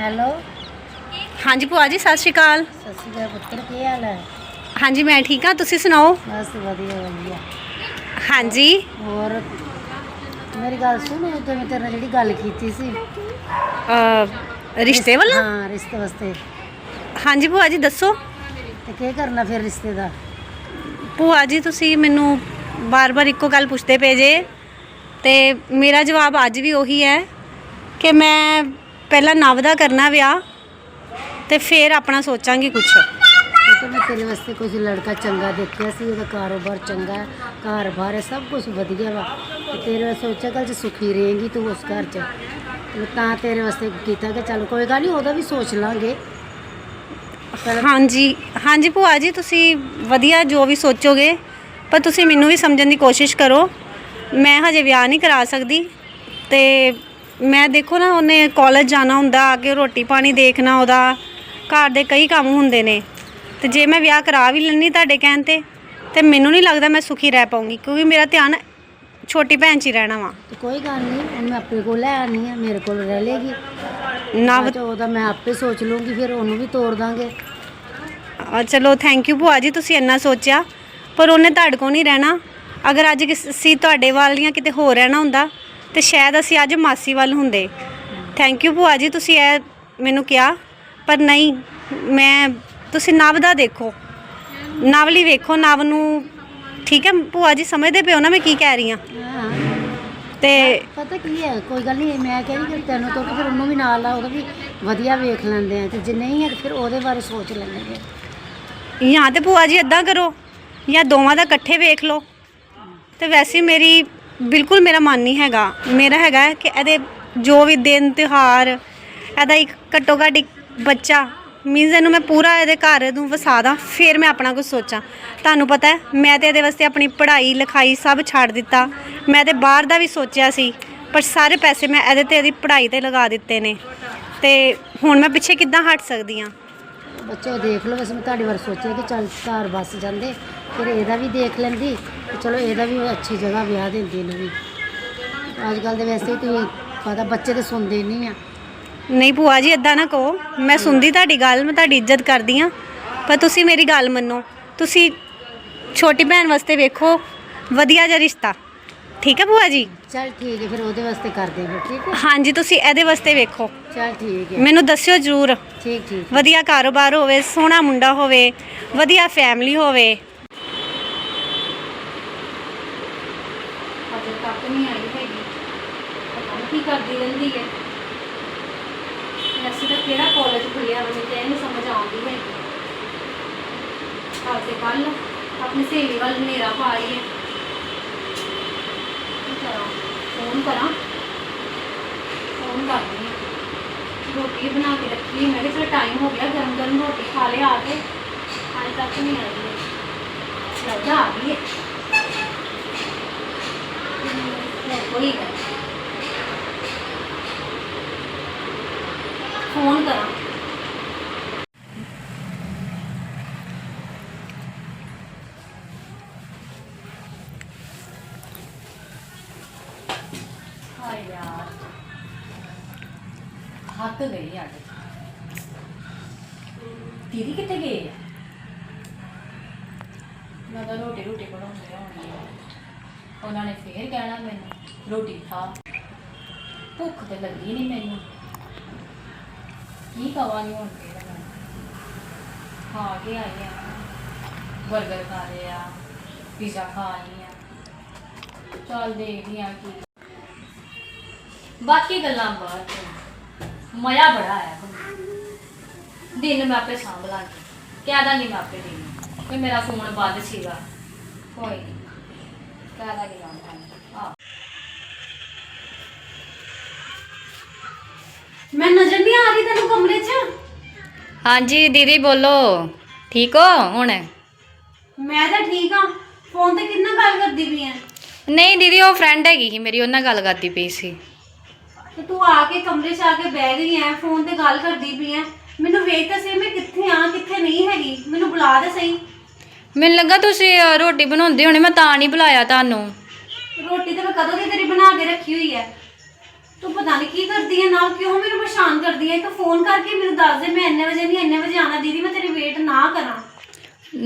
Hello. ਹਾਂਜੀ ਭੂਆ ਜੀ ਸਤਿ ਸ਼੍ਰੀ ਅਕਾਲ। ਸਤਿ ਸ਼੍ਰੀ ਅਕਾਲ ਪੁੱਤਰ ਕੀ ਹਾਲ ਹੈ? ਹਾਂਜੀ ਮੈਂ ਠੀਕ ਹਾਂ ਤੁਸੀਂ ਸੁਣਾਓ? ਬਸ ਵਧੀਆ ਵਧੀਆ। ਹਾਂਜੀ। ਹੋਰ ਮੇਰੀ ਗੱਲ ਸੁਣ ਉਹ ਤੇ ਮੈਂ ਤੇਰੇ ਨਾਲ ਜਿਹੜੀ ਗੱਲ ਕੀਤੀ ਸੀ। ਅ, ਰਿਸ਼ਤੇ ਵੱਲੋਂ? ਹਾਂ ਰਿਸ਼ਤੇ ਵਾਸਤੇ। ਹਾਂਜੀ ਭੂਆ ਜੀ ਦੱਸੋ। ਤੇ ਕੀ ਕਰਨਾ ਫਿਰ ਰਿਸ਼ਤੇ ਦਾ? ਭੂਆ ਜੀ ਤੁਸੀਂ ਮੈਨੂੰ ਬਾਰ-ਬਾਰ ਇੱਕੋ ਗੱਲ ਪੁੱਛਦੇ ਪਏ ਜੇ। ਤੇ ਮੇਰਾ ਜਵਾਬ ਅੱਜ ਵੀ ਉਹੀ ਹੈ ਕਿ ਮੈਂ ਪਹਿਲਾਂ ਨਵ ਦਾ ਕਰਨਾ ਵਿਆਹ ਤੇ ਫਿਰ ਆਪਣਾ ਸੋਚਾਂਗੀ ਕੁਛ। ਮੈਂ ਤੇਰੇ ਵਾਸਤੇ ਕੁਝ ਲੜਕਾ ਚੰਗਾ ਦੇਖਿਆ ਸੀ ਉਹਦਾ ਕਾਰੋਬਾਰ ਚੰਗਾ ਹੈ ਘਰ ਬਾਰ ਹੈ ਸਭ ਕੁਝ ਵਧੀਆ ਵਾ। ਤੇ ਤੇਰੇ ਵਾਸਤੇ ਸੋਚਿਆ ਕੱਲ ਚ ਸੁਖੀ ਰਹੇਂਗੀ ਤੂੰ ਉਸ ਘਰ ਚ। ਤੇ ਤਾਂ ਤੇਰੇ ਵਾਸਤੇ ਕੀਤਾ ਕਿ ਚੱਲ ਕੋਈ ਗੱਲ ਨਹੀਂ ਉਹਦਾ ਵੀ ਸੋਚ ਲਾਂਗੇ। ਹਾਂਜੀ ਹਾਂਜੀ ਭੂਆ ਜੀ ਤੁਸੀਂ ਵਧੀਆ ਜੋ ਵੀ ਸੋਚੋਗੇ ਪਰ ਤੁਸੀਂ ਮੈਨੂੰ ਵੀ ਸਮਝਣ ਦੀ ਕੋਸ਼ਿਸ਼ ਕਰੋ। ਮੈਂ ਹਜੇ ਵਿਆਹ ਨਹੀਂ ਕਰਾ ਸਕਦੀ ਤੇ ਮੈਂ ਦੇਖੋ ਨਾ ਉਹਨੇ ਕਾਲਜ ਜਾਣਾ ਹੁੰਦਾ ਆ ਕੇ ਰੋਟੀ ਪਾਣੀ ਦੇਖਣਾ ਉਹਦਾ। ਘਰ ਦੇ ਕਈ ਕੰਮ ਹੁੰਦੇ ਨੇ। ਤੇ ਜੇ ਮੈਂ ਵਿਆਹ ਕਰਾ ਵੀ ਲੈਣੀ ਤੁਹਾਡੇ ਕਹਿਣ ਤੇ ਤੇ ਮੈਨੂੰ ਨਹੀਂ ਲੱਗਦਾ ਮੈਂ ਸੁਖੀ ਰਹਿ ਪਾਉਂਗੀ ਕਿਉਂਕਿ ਮੇਰਾ ਧਿਆਨ ਛੋਟੀ ਭੈਣ 'ਚ ਹੀ ਰਹਿਣਾ ਵਾ। ਤੇ ਕੋਈ ਗੱਲ ਨਹੀਂ ਮੈਂ ਆਪਣੇ ਕੋਲ ਲੈ ਆਣੀ ਆ ਮੇਰੇ ਕੋਲ ਰਹਿ ਲੇਗੀ। ਨਵ ਉਹਦਾ ਮੈਂ ਆਪੇ ਸੋਚ ਲੂੰਗੀ ਫਿਰ ਉਹਨੂੰ ਵੀ ਤੋੜ ਦਾਂਗੇ। ਆ ਚਲੋ ਥੈਂਕ ਯੂ ਭੂਆ ਜੀ ਤੁਸੀਂ ਇੰਨਾ ਸੋਚਿਆ। ਪਰ ਉਹਨੇ ਤੁਹਾਡੇ ਕੋਲ ਨਹੀਂ ਰਹਿਣਾ। ਅਗਰ ਅੱਜ ਅਸੀਂ ਤੁਹਾਡੇ ਵੱਲ ਜਾਂ ਕਿਤੇ ਹੋਰ ਰਹਿਣਾ ਹੁੰਦਾ ਤੇ ਸ਼ਾਇਦ ਅਸੀਂ ਅੱਜ ਮਾਸੀ ਵੱਲ ਹੁੰਦੇ। ਥੈਂਕ ਯੂ ਭੂਆ ਜੀ ਤੁਸੀਂ ਇਹ ਮੈਨੂੰ ਕਿਹਾ। ਪਰ ਨਹੀਂ ਮੈਂ ਤੁਸੀਂ ਨਵ ਦਾ ਦੇਖੋ। ਨਵ ਲਈ ਵੇਖੋ ਨਵ ਨੂੰ ਠੀਕ ਹੈ ਭੂਆ ਜੀ ਸਮਝਦੇ ਪਿਓ ਨਾ ਮੈਂ ਕੀ ਕਹਿ ਰਹੀ ਹਾਂ। ਹਾਂ ਤੇ ਪਤਾ ਕੀ ਹੈ ਕੋਈ ਗੱਲ ਨਹੀਂ ਮੈਂ ਕਹਿੰਦੀ ਕਿ ਤੈਨੂੰ ਤੋਂ ਫਿਰ ਉਹਨੂੰ ਵੀ ਨਾਲ ਲਾ ਉਹਦਾ ਵੀ ਵਧੀਆ ਵੇਖ ਲੈਂਦੇ ਆ। ਤੇ ਜੇ ਨਹੀਂ ਹੈ ਤੇ ਫਿਰ ਉਹਦੇ ਬਾਰੇ ਸੋਚ ਲੈਂਦੇ ਆ। ਜਾਂ ਤੇ ਭੂਆ ਜੀ ਇਦਾਂ ਕਰੋ ਜਾਂ ਦੋਵਾਂ ਦਾ ਇਕੱਠੇ ਵੇਖ ਲਓ। ਤੇ ਵੈਸੇ ਮੇਰੀ ਬਿਲਕੁਲ ਮੇਰਾ ਮਨ ਨਹੀਂ ਹੈਗਾ। ਮੇਰਾ ਹੈਗਾ ਕਿ ਇਹਦੇ ਜੋ ਵੀ ਦਿਨ, ਤਿਉਹਾਰ, ਇਹਦਾ ਇੱਕ ਘੱਟੋ ਘੱਟ ਇੱਕ ਬੱਚਾ ਮੀਨਸ ਇਹਨੂੰ ਮੈਂ ਪੂਰਾ ਇਹਦੇ ਘਰ ਨੂੰ ਵਸਾ ਦਾਂ, ਫਿਰ ਮੈਂ ਆਪਣਾ ਕੁਝ ਸੋਚਾਂ। ਤੁਹਾਨੂੰ ਪਤਾ ਹੈ, ਮੈਂ ਤੇ ਇਹਦੇ ਵਾਸਤੇ ਆਪਣੀ ਪੜ੍ਹਾਈ, ਲਿਖਾਈ ਸਭ ਛੱਡ ਦਿੱਤਾ। ਮੈਂ ਤੇ ਬਾਹਰ ਦਾ ਵੀ ਸੋਚਿਆ ਸੀ, ਪਰ ਸਾਰੇ ਪੈਸੇ ਮੈਂ ਇਹਦੇ ਤੇ, ਇਹਦੀ ਪੜ੍ਹਾਈ ਤੇ ਲਗਾ ਦਿੱਤੇ ਨੇ। ਤੇ ਹੁਣ ਮੈਂ ਪਿੱਛੇ ਕਿੱਦਾਂ ਹਟ ਸਕਦੀ ਹਾਂ ਬੱਚੋ ਦੇਖ ਲਓ, ਵੈਸੇ ਮੈਂ ਤੁਹਾਡੀ ਵਾਰ ਸੋਚਿਆ ਕਿ ਚੱਲ ਘਰ ਬਸ ਜਾਂਦੇ, ਫਿਰ ਇਹਦਾ ਵੀ ਦੇਖ ਲੈਂਦੀ, ਤੇ ਚਲੋ ਇਹਦਾ ਵੀ ਅੱਛੀ ਜਗ੍ਹਾ ਵਿਆਹ ਦਿੰਦੀ ਇਹਨੂੰ ਵੀ। ਅੱਜ ਕੱਲ ਦੇ ਵੈਸੇ ਤੁਸੀਂ ਪਤਾ ਬੱਚੇ ਤੇ ਸੁਣਦੇ ਨਹੀਂ ਆ। ਨਹੀਂ ਭੂਆ ਜੀ ਇਦਾਂ ਨਾ ਕਹੋ, ਮੈਂ ਸੁਣਦੀ ਤੁਹਾਡੀ ਗੱਲ, ਮੈਂ ਤੁਹਾਡੀ ਇੱਜ਼ਤ ਕਰਦੀ ਆ ਪਰ ਤੁਸੀਂ ਮੇਰੀ ਗੱਲ ਮੰਨੋ, ਤੁਸੀਂ ਛੋਟੀ ਭੈਣ ਵਾਸਤੇ ਵੇਖੋ, ਵਧੀਆ ਜਿਹਾ ਰਿਸ਼ਤਾ। ਠੀਕ ਹੈ ਭੂਆ ਜੀ? ਚੱਲ ਠੀਕ ਹੈ ਫਿਰ ਉਹਦੇ ਵਾਸਤੇ ਕਰਦੇ ਫਿਰ ਠੀਕ ਹੈ? ਹਾਂਜੀ ਤੁਸੀਂ ਇਹਦੇ ਵਾਸਤੇ ਵੇਖੋ। ਚੱਲ ਠੀਕ ਹੈ। ਮੈਨੂੰ ਦੱਸਿਓ ਜ਼ਰੂਰ। ਠੀਕ ਠੀਕ ਵਧੀਆ ਕਾਰੋਬਾਰ ਹੋਵੇ ਸੋਹਣਾ ਮੁੰਡਾ ਹੋਵੇ ਵਧੀਆ ਫੈਮਿਲੀ ਹੋਵੇ। ਅਜੇ ਤੱਕ ਨਹੀਂ ਆਈ ਹੈਗੀ। ਪਤਾ ਨਹੀਂ ਕੀ ਕਰਦੀ ਰਹਿੰਦੀ ਹੈ। ਵੈਸੇ ਤਾਂ ਕਿਹੜਾ ਕਾਲਜ ਖੁੱਲਿਆ ਮੈਨੂੰ ਤੇ ਇਹ ਨਹੀਂ ਸਮਝ ਆਉਂਦੀ ਹੈਗੀ। ਅੱਜ ਤੇ ਕੱਲ ਆਪਣੀ ਸਹੇਲੀ ਵੱਲ ਮੇਰਾ ਪਾ ਰਹੀ ਹੈ ਕੀ ਕਰਾਂ ਫੋਨ ਕਰਾਂ ਫੋਨ ਕਰਦੀ ਹਾਂ ਰੋਟੀ ਬਣਾ ਕੇ ਰੱਖੀ ਮੈਂ ਕਿਹਾ ਚਲ ਟਾਈਮ ਹੋ ਗਿਆ ਗਰਮ ਗਰਮ ਰੋਟੀ ਖਾ ਲਿਆ ਆ ਕੇ ਹਾਲੇ ਤੱਕ ਨਹੀਂ ਆਈ ਹੈ ਲੱਗਦਾ ਆ ਗਈ ਹੈ ਹਮ, ਕੋਈ ਹੈ ਫੋਨ ਕਰਾਂ ਹਾਏ ਯਾਰ ਹੱਕ ਗਈ ਅੱਜ ਦੀਦੀ ਕਿੱਥੇ ਗਏ? ਮੈਂ ਤਾਂ ਰੋਟੀ ਰੋਟੀ ਬਣਾਉਂਦੀ ਹੋਣੀ ਆ। ਉਹਨਾਂ ਨੇ ਫੇਰ ਕਹਿਣਾ ਮੈਨੂੰ, ਰੋਟੀ ਖਾ। ਭੁੱਖ ਤੇ ਲੱਗੀ ਨਹੀਂ ਮੈਨੂੰ। ਕੀ ਕਵਾਂਗੀ ਹੁਣ ਫੇਰ ਮੈਂ? ਖਾ ਕੇ ਆਈ ਆ। 버ਗਰ ਖਾ ਰਹੇ ਆ ਪੀਜ਼ਾ ਖਾ ਆਈ ਆ। ਚੱਲ ਦੇਖਦੀ ਆ ਕੀ ਬਾਕੀ ਗੱਲਾਂ ਬਾਅਦ ਚ। ਮਜ਼ਾ ਬੜਾ ਆਇਆ ਘੁੰਮਣ। ਦਿਨ ਮੈਂ ਆਪੇ ਸਾਂਭ ਲਾਂਗੀ ਕਹਿ ਦਾਂਗੀ ਮੈਂ ਆਪੇ ਦਿਨ ਕਿ ਮੇਰਾ ਫੋਨ ਬੰਦ ਸੀਗਾ। ਕੋਈ ਨਹੀਂ ਕਹਿ ਦਾਂਗੀ ਮੈਂ ਆ ਮੈਂ ਨਜ਼ਰ ਨਹੀਂ ਆ ਰਹੀ ਤੈਨੂੰ ਕਮਰੇ 'ਚ? ਹਾਂਜੀ ਦੀਦੀ ਬੋਲੋ। ਠੀਕ ਹੋ ਹੁਣ? ਮੈਂ ਤਾਂ ਠੀਕ ਆ। ਫੋਨ ਤੇ ਕਿੰਨਾ ਗੱਲ ਕਰਦੀ ਪਈ ਐ ਨਹੀਂ ਦੀਦੀ ਉਹ ਫਰੈਂਡ ਹੈਗੀ ਸੀ ਮੇਰੀ ਉਹਨਾਂ ਨਾਲ ਗੱਲ ਕਰਦੀ ਪਈ ਸੀ। ਤੇ ਤੂੰ ਆ ਕੇ ਕਮਰੇ 'ਚ ਆ ਕੇ ਬਹਿ ਗਈ ਐ ਫੋਨ ਤੇ ਗੱਲ ਕਰਦੀ ਪਈ ਐ। ਮੈਨੂੰ ਵੇਖ ਤਾਂ ਸਹੀ ਮੈਂ ਕਿੱਥੇ ਆ ਕਿੱਥੇ ਨਹੀਂ ਹੈਗੀ। ਮੈਨੂੰ ਬੁਲਾ ਦੇ ਸਹੀ। ਮੈਨੂੰ ਲੱਗਾ ਤੁਸੀਂ ਅ, ਰੋਟੀ ਬਣਾਉਂਦੇ ਹੋਣੇ ਮੈਂ ਤਾਂ ਨਹੀਂ ਬੁਲਾਇਆ ਤੁਹਾਨੂੰ। ਰੋਟੀ ਤਾਂ ਮੈਂ ਕਦੋਂ ਦੀ ਤੇਰੀ ਬਣਾ ਕੇ ਰੱਖੀ ਹੋਈ ਐ? ਤੂੰ ਪਤਾ ਨਹੀਂ ਕੀ ਕਰਦੀ ਹੈ ਨਾਲ ਕਿਉਂ ਮੈਨੂੰ ਪਰੇਸ਼ਾਨ ਕਰਦੀ ਹੈ ਇੱਕ ਫੋਨ ਕਰਕੇ ਮੈਨੂੰ ਦੱਸ ਦੇ ਮੈਂ ਇੰਨੇ ਵਜੇ ਨਹੀਂ ਇੰਨੇ ਵਜੇ ਆਣਾ ਦੀਦੀ ਮੈਂ ਤੇਰੀ ਵੇਟ ਨਾ ਕਰਾਂ।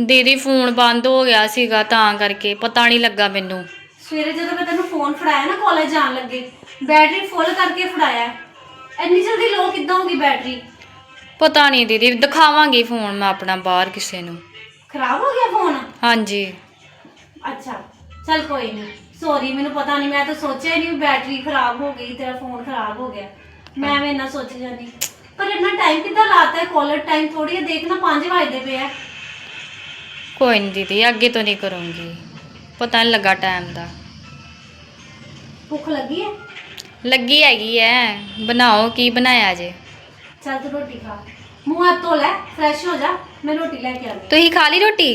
ਦੀਦੀ ਫੋਨ ਬੰਦ ਹੋ ਗਿਆ ਸੀਗਾ ਤਾਂ ਕਰਕੇ ਪਤਾ ਨਹੀਂ ਲੱਗਾ ਮੈਨੂੰ। ਸਵੇਰੇ ਜਦੋਂ ਮੈਂ ਤੈਨੂੰ ਫੋਨ ਫੜਾਇਆ ਨਾ ਕਾਲਜ ਜਾਣ ਲੱਗੇ ਬੈਟਰੀ ਫੁੱਲ ਕਰਕੇ ਫੜਾਇਆ। ਇੰਨੀ ਜਲਦੀ ਲੋ ਕਿੱਦਾਂ ਹੋਗੀ ਬੈਟਰੀ ਪਤਾ ਨਹੀਂ ਦੀਦੀ ਦਿਖਾਵਾਂਗੀ ਫੋਨ ਮੈਂ ਆਪਣਾ ਬਾਹਰ ਕਿਸੇ ਨੂੰ। ਖਰਾਬ ਹੋ ਗਿਆ ਫੋਨ ਹਾਂਜੀ। ਅੱਛਾ ਚੱਲ ਕੋਈ ਨਹੀਂ ਸੌਰੀ ਮੈਨੂੰ ਪਤਾ ਨਹੀਂ ਮੈਂ ਤਾਂ ਸੋਚਿਆ ਹੀ ਨਹੀਂ ਵੀ ਬੈਟਰੀ ਖਰਾਬ ਹੋ ਗਈ ਤੇਰਾ ਫੋਨ ਖਰਾਬ ਹੋ ਗਿਆ। ਮੈਂ ਐਵੇਂ ਇੰਨਾ ਸੋਚ ਜਾਂਦੀ। ਪਰ ਇੰਨਾ ਟਾਈਮ ਕਿੱਦਾਂ ਲਾਤਾ ਹੈ ਕਾਲਰ ਟਾਈਮ ਥੋੜੀ ਹੈ ਦੇਖਣਾ 5 ਵਜੇ ਪਏ ਆ। ਕੋਈ ਨਹੀਂ ਦੀਦੀ ਅੱਗੇ ਤੋਂ ਨਹੀਂ ਕਰੂੰਗੀ। ਪਤਾ ਨਹੀਂ ਲੱਗਾ ਟਾਈਮ ਦਾ। ਭੁੱਖ ਲੱਗੀ ਹੈ? ਲੱਗੀ ਹੈਗੀ ਐ ਬਣਾਓ ਕੀ ਬਣਾਇਆ ਜੇ? ਚੱਲ ਤੂੰ ਰੋਟੀ ਖਾ। ਮੂੰਹ ਹੱਥ ਧੋ ਲੈ ਫਰੈਸ਼ ਹੋ ਜਾ ਮੈਂ ਰੋਟੀ ਲੈ ਕੇ ਆਉਂਦੀ ਤੁਸੀਂ ਖਾ ਲਈ ਰੋਟੀ?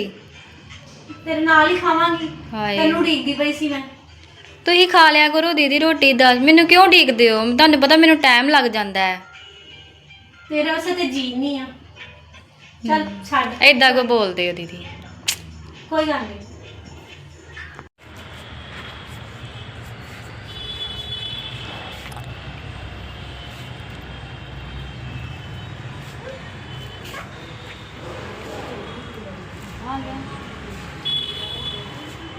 ਤੇਰੇ ਨਾਲ ਹੀ ਖਾਵਾਂਗੀ। ਹਾਏ। ਤੈਨੂੰ ਉਡੀਕਦੀ ਪਈ ਸੀ ਮੈਂ। ਤੁਸੀਂ ਖਾ ਲਿਆ ਕਰੋ ਦੀਦੀ ਰੋਟੀ ਦੱਸ ਮੈਨੂੰ ਕਿਉਂ ਢੀਕਦੇ ਹੋ? ਤੁਹਾਨੂੰ ਪਤਾ ਮੈਨੂੰ ਟਾਈਮ ਲੱਗ ਜਾਂਦਾ ਹੈ। ਤੇਰੇ ਵਾਸਤੇ ਤੇ ਜੀ ਨਹੀਂ ਆ। ਚੱਲ ਛੱਡ। ਏਦਾਂ ਕੋ ਬੋਲਦੇ ਹੋ ਦੀਦੀ? ਕੋਈ ਗੱਲ ਨਹੀਂ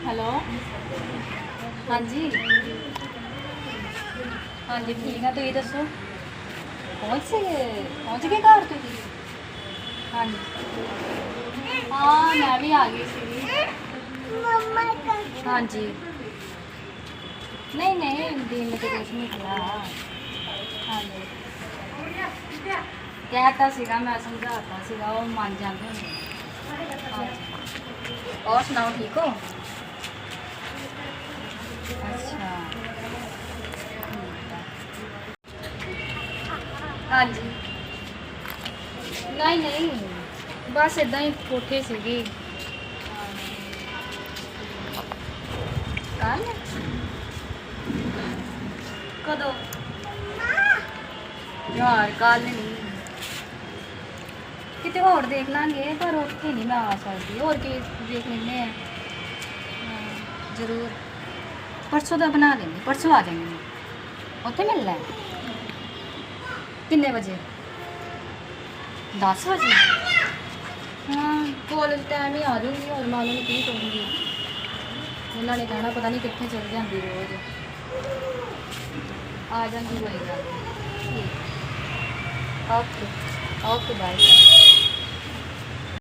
ਹੈਲੋ? ਹਾਂਜੀ। ਹਾਂਜੀ, ਠੀਕ ਆ, ਤੁਸੀਂ ਦੱਸੋ? ਪਹੁੰਚ ਗਏ? ਪਹੁੰਚ ਗਏ ਘਰ ਤੁਸੀਂ? ਹਾਂਜੀ। ਹਾਂ, ਮੈਂ ਵੀ ਆ ਗਈ ਸੀ। ਹਾਂਜੀ। ਨਹੀਂ ਨਹੀਂ, ਦਿਨ ਤੇ ਕੁਝ ਨਹੀਂ ਕਿਹਾ ਹਾਂਜੀ। ਕਹਿਤਾ ਸੀਗਾ, ਮੈਂ ਸਮਝਾਤਾ ਸੀਗਾ, ਉਹ ਮੰਨ ਜਾਂਦੇ ਹੁੰਦੇ ਹਾਂਜੀ। ਹੋਰ ਸੁਣਾਓ, ਠੀਕ ਹੋ ਅੱਛਾ ਹਾਂਜੀ। ਨਹੀਂ ਨਹੀਂ। ਬਸ ਇਦਾਂ ਹੀ ਕੋਠੇ ਸੀਗੇ। ਕੱਲ ਕਦੋਂ? ਯਾਰ ਕੱਲ ਨਹੀਂ। ਕਿਤੇ ਹੋਰ ਦੇਖ ਲਾਂਗੇ, ਪਰ ਉੱਥੇ ਨਹੀਂ ਮੈਂ ਆ ਸਕਦੀ। ਹੋਰ ਕੀ ਦੇਖ ਲੈਂਦੇ ਆ। ਜ਼ਰੂਰ। ਪਰਸੋਂ ਦਾ ਬਣਾ ਲੈਂਦੇ ਪਰਸੋਂ ਆ ਜਾਵਾਂਗੇ ਉੱਥੇ ਮਿਲਣਾ ਹੈ। ਕਿੰਨੇ ਵਜੇ? 10 ਵਜੇ? ਹਾਂ, ਕੋਲ ਟਾਈਮ ਹੀ ਆ ਜਾਊਂਗੀ ਹੋਰ ਮੈਂ ਨੂੰ ਕੀ ਕਹੂੰਗੀ। ਉਹਨਾਂ ਨੇ ਕਹਿਣਾ, ਪਤਾ ਨਹੀਂ ਕਿੱਥੇ ਚਲ ਜਾਂਦੀ ਰੋਜ਼। ਆ ਜਾਂਦੀ ਕੋਈ ਗੱਲ ਓਕੇ ਓਕੇ ਬਾਏ